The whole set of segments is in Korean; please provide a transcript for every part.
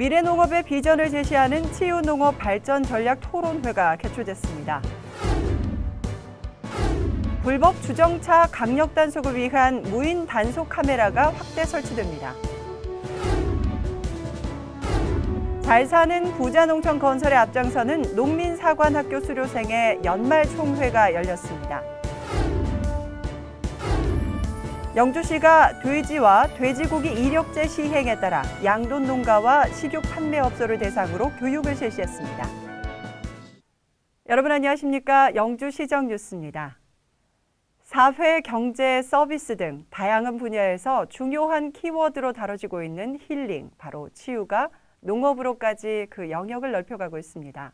미래농업의 비전을 제시하는 치유농업 발전 전략 토론회가 개최됐습니다. 불법 주정차 강력 단속을 위한 무인 단속 카메라가 확대 설치됩니다. 잘 사는 부자 농촌 건설에 앞장서는 농민사관학교 수료생의 연말 총회가 열렸습니다. 영주시가 돼지와 돼지고기 이력제 시행에 따라 양돈 농가와 식육 판매업소를 대상으로 교육을 실시했습니다. 여러분 안녕하십니까? 영주시정 뉴스입니다. 사회, 경제, 서비스 등 다양한 분야에서 중요한 키워드로 다뤄지고 있는 힐링, 바로 치유가 농업으로까지 그 영역을 넓혀가고 있습니다.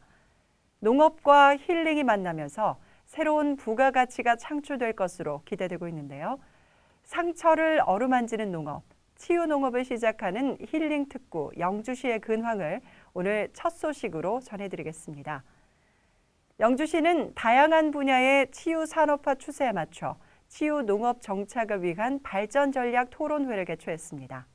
농업과 힐링이 만나면서 새로운 부가가치가 창출될 것으로 기대되고 있는데요. 상처를 어루만지는 농업, 치유 농업을 시작하는 힐링 특구 영주시의 근황을 오늘 첫 소식으로 전해드리겠습니다. 영주시는 다양한 분야의 치유 산업화 추세에 맞춰 치유 농업 정착을 위한 발전 전략 토론회를 개최했습니다.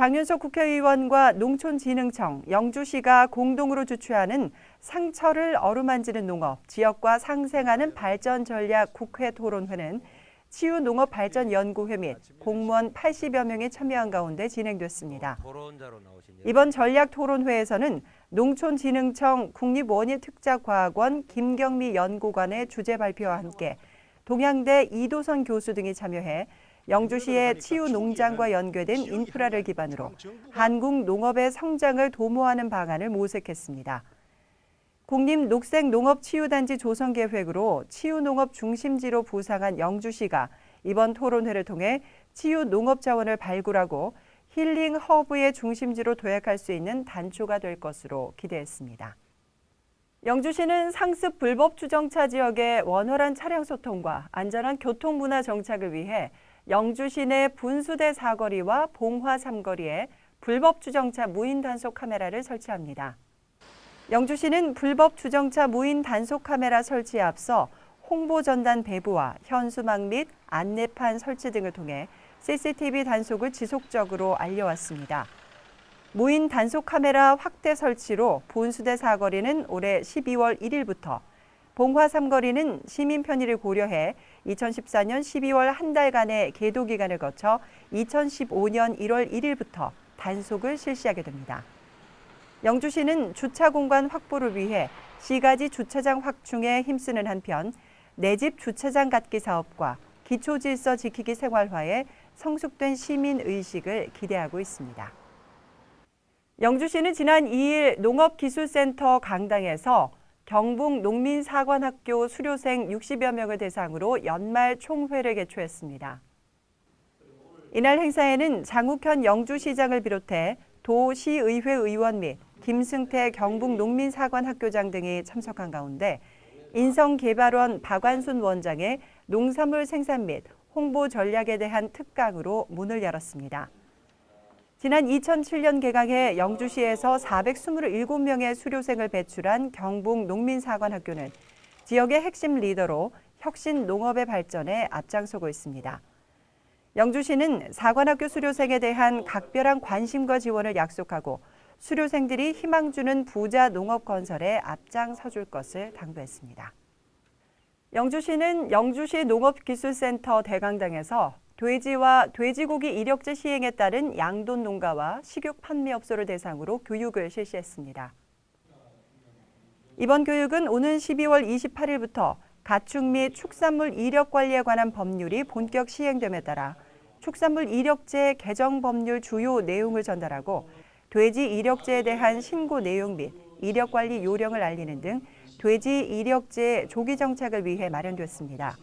장윤석 국회의원과 농촌진흥청, 영주시가 공동으로 주최하는 상처를 어루만지는 농업, 지역과 상생하는 발전 전략 국회 토론회는 치유농업발전연구회 및 공무원 80여 명이 참여한 가운데 진행됐습니다. 이번 전략 토론회에서는 농촌진흥청 국립원예특작과학원 김경미 연구관의 주제 발표와 함께 동양대 이도선 교수 등이 참여해 영주시의 치유 농장과 연계된 인프라를 기반으로 한국 농업의 성장을 도모하는 방안을 모색했습니다. 국립 녹색 농업 치유단지 조성 계획으로 치유 농업 중심지로 부상한 영주시가 이번 토론회를 통해 치유 농업 자원을 발굴하고 힐링 허브의 중심지로 도약할 수 있는 단초가 될 것으로 기대했습니다. 영주시는 상습 불법 주정차 지역의 원활한 차량 소통과 안전한 교통 문화 정착을 위해 영주 시 내 분수대 사거리와 봉화 삼거리에 불법 주정차 무인 단속 카메라를 설치합니다. 영주시는 불법 주정차 무인 단속 카메라 설치에 앞서 홍보 전단 배부와 현수막 및 안내판 설치 등을 통해 CCTV 단속을 지속적으로 알려왔습니다. 무인 단속 카메라 확대 설치로 본수대 사거리는 올해 12월 1일부터 봉화 삼거리는 시민 편의를 고려해 2014년 12월 한 달간의 계도 기간을 거쳐 2015년 1월 1일부터 단속을 실시하게 됩니다. 영주시는 주차 공간 확보를 위해 시가지 주차장 확충에 힘쓰는 한편 내 집 주차장 갖기 사업과 기초 질서 지키기 생활화에 성숙된 시민 의식을 기대하고 있습니다. 영주시는 지난 2일 농업기술센터 강당에서 경북 농민사관학교 수료생 60여 명을 대상으로 연말 총회를 개최했습니다. 이날 행사에는 장욱현 영주시장을 비롯해 도시의회 의원 및 김승태 경북 농민사관학교장 등이 참석한 가운데 인성개발원 박완순 원장의 농산물 생산 및 홍보 전략에 대한 특강으로 문을 열었습니다. 지난 2007년 개강해 영주시에서 427명의 수료생을 배출한 경북 농민사관학교는 지역의 핵심 리더로 혁신 농업의 발전에 앞장서고 있습니다. 영주시는 사관학교 수료생에 대한 각별한 관심과 지원을 약속하고 수료생들이 희망 주는 부자 농업 건설에 앞장서 줄 것을 당부했습니다. 영주시는 영주시 농업기술센터 대강당에서 돼지와 돼지고기 이력제 시행에 따른 양돈 농가와 식육 판매업소를 대상으로 교육을 실시했습니다. 이번 교육은 오는 12월 28일부터 가축 및 축산물 이력 관리에 관한 법률이 본격 시행됨에 따라 축산물 이력제 개정 법률 주요 내용을 전달하고 돼지 이력제에 대한 신고 내용 및 이력 관리 요령을 알리는 등 돼지 이력제 조기 정착을 위해 마련됐습니다.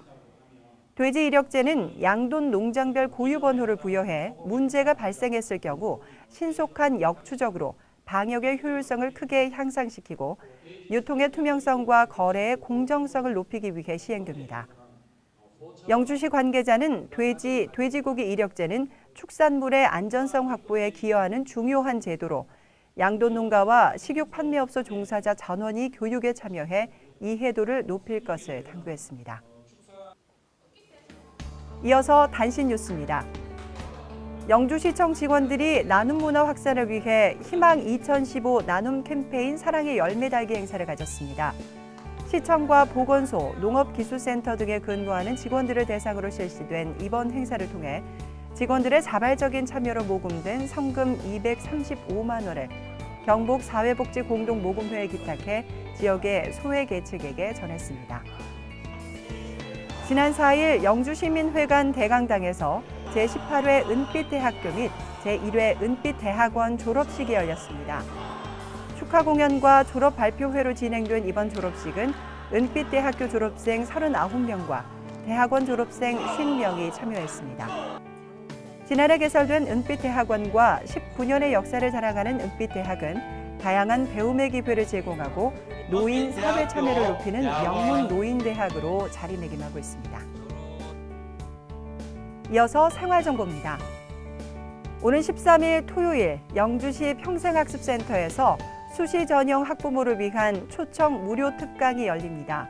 돼지 이력제는 양돈 농장별 고유 번호를 부여해 문제가 발생했을 경우 신속한 역추적으로 방역의 효율성을 크게 향상시키고 유통의 투명성과 거래의 공정성을 높이기 위해 시행됩니다. 영주시 관계자는 돼지, 돼지고기 이력제는 축산물의 안전성 확보에 기여하는 중요한 제도로 양돈 농가와 식육 판매업소 종사자 전원이 교육에 참여해 이해도를 높일 것을 당부했습니다. 이어서 단신 뉴스입니다. 영주시청 직원들이 나눔 문화 확산을 위해 희망 2015 나눔 캠페인 사랑의 열매 달기 행사를 가졌습니다. 시청과 보건소, 농업기술센터 등에 근무하는 직원들을 대상으로 실시된 이번 행사를 통해 직원들의 자발적인 참여로 모금된 성금 235만 원을 경북 사회복지공동모금회에 기탁해 지역의 소외계층에게 전했습니다. 지난 4일 영주시민회관 대강당에서 제18회 은빛대학교 및 제1회 은빛대학원 졸업식이 열렸습니다. 축하 공연과 졸업 발표회로 진행된 이번 졸업식은 은빛대학교 졸업생 39명과 대학원 졸업생 50명이 참여했습니다. 지난해 개설된 은빛대학원과 19년의 역사를 자랑하는 은빛대학은 다양한 배움의 기회를 제공하고 노인 사회 참여를 높이는 영문 노인대학으로 자리매김하고 있습니다. 이어서 생활정보입니다. 오는 13일 토요일 영주시 평생학습센터에서 수시 전형 학부모를 위한 초청 무료 특강이 열립니다.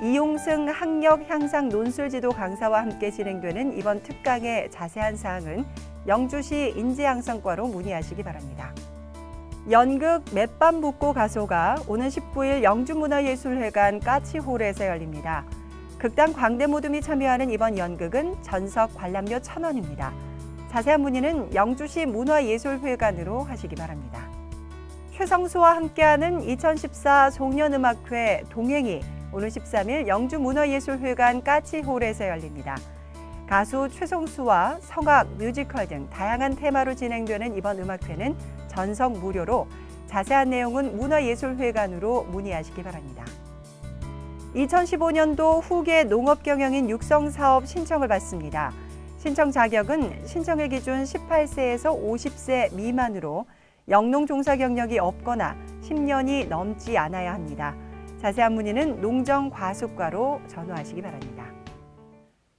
이용승 학력 향상 논술지도 강사와 함께 진행되는 이번 특강의 자세한 사항은 영주시 인재양성과로 문의하시기 바랍니다. 연극 맷밤 붓고 가소가 오는 19일 영주문화예술회관 까치홀에서 열립니다. 극단 광대 모둠이 참여하는 이번 연극은 전석 관람료 1,000원입니다. 자세한 문의는 영주시 문화예술회관으로 하시기 바랍니다. 최성수와 함께하는 2014 송년음악회 동행이 오늘 13일 영주문화예술회관 까치홀에서 열립니다. 가수 최성수와 성악, 뮤지컬 등 다양한 테마로 진행되는 이번 음악회는 전석 무료로 자세한 내용은 문화예술회관으로 문의하시기 바랍니다. 2015년도 후계 농업경영인 육성사업 신청을 받습니다. 신청 자격은 신청일 기준 18세에서 50세 미만으로 영농 종사 경력이 없거나 10년이 넘지 않아야 합니다. 자세한 문의는 농정과수과로 전화하시기 바랍니다.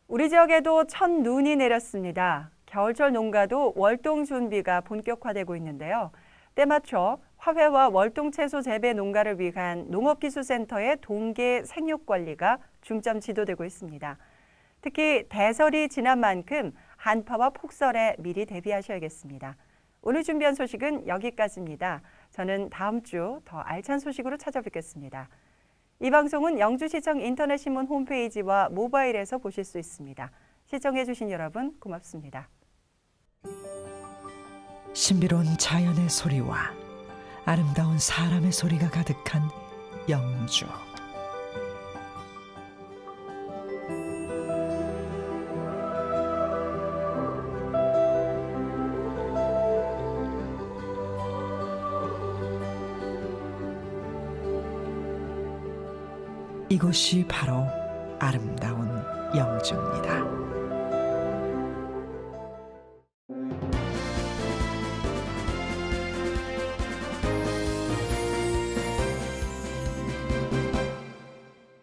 우리 지역에도 첫 눈이 내렸습니다. 겨울철 농가도 월동 준비가 본격화되고 있는데요. 때 맞춰 화훼와 월동 채소 재배 농가를 위한 농업기술센터의 동계 생육 관리가 중점 지도되고 있습니다. 특히 대설이 지난 만큼 한파와 폭설에 미리 대비하셔야겠습니다. 오늘 준비한 소식은 여기까지입니다. 저는 다음 주 더 알찬 소식으로 찾아뵙겠습니다. 이 방송은 영주시청 인터넷신문 홈페이지와 모바일에서 보실 수 있습니다. 시청해주신 여러분 고맙습니다. 신비로운 자연의 소리와 아름다운 사람의 소리가 가득한 영주. 이곳이 바로 아름다운 영주입니다.